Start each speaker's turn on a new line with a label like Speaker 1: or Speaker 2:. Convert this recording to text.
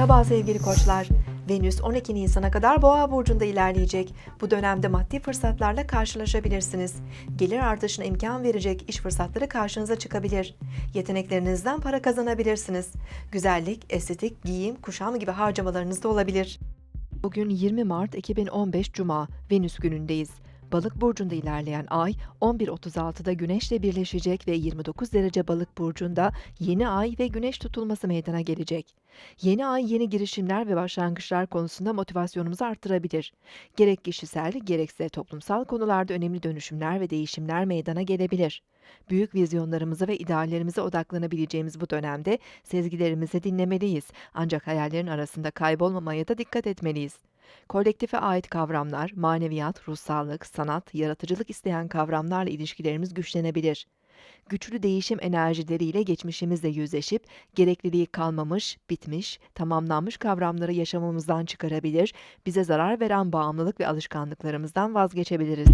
Speaker 1: Merhaba sevgili koçlar. Venüs 12 Nisan'a kadar Boğa burcunda ilerleyecek. Bu dönemde maddi fırsatlarla karşılaşabilirsiniz. Gelir artışına imkan verecek iş fırsatları karşınıza çıkabilir. Yeteneklerinizden para kazanabilirsiniz. Güzellik, estetik, giyim, kuşam gibi harcamalarınız da olabilir. Bugün 20 Mart 2015 Cuma, Venüs günündeyiz. Balık burcunda ilerleyen ay 11.36'da Güneş'le birleşecek ve 29 derece Balık burcunda yeni ay ve Güneş tutulması meydana gelecek. Yeni ay yeni girişimler ve başlangıçlar konusunda motivasyonumuzu arttırabilir. Gerek kişisel gerekse toplumsal konularda önemli dönüşümler ve değişimler meydana gelebilir. Büyük vizyonlarımıza ve ideallerimize odaklanabileceğimiz bu dönemde sezgilerimizi dinlemeliyiz. Ancak hayallerin arasında kaybolmamaya da dikkat etmeliyiz. Kolektife ait kavramlar, maneviyat, ruhsallık, sanat, yaratıcılık isteyen kavramlarla ilişkilerimiz güçlenebilir. Güçlü değişim enerjileriyle geçmişimizle yüzleşip gerekliliği kalmamış, bitmiş, tamamlanmış kavramları yaşamımızdan çıkarabilir, bize zarar veren bağımlılık ve alışkanlıklarımızdan vazgeçebiliriz.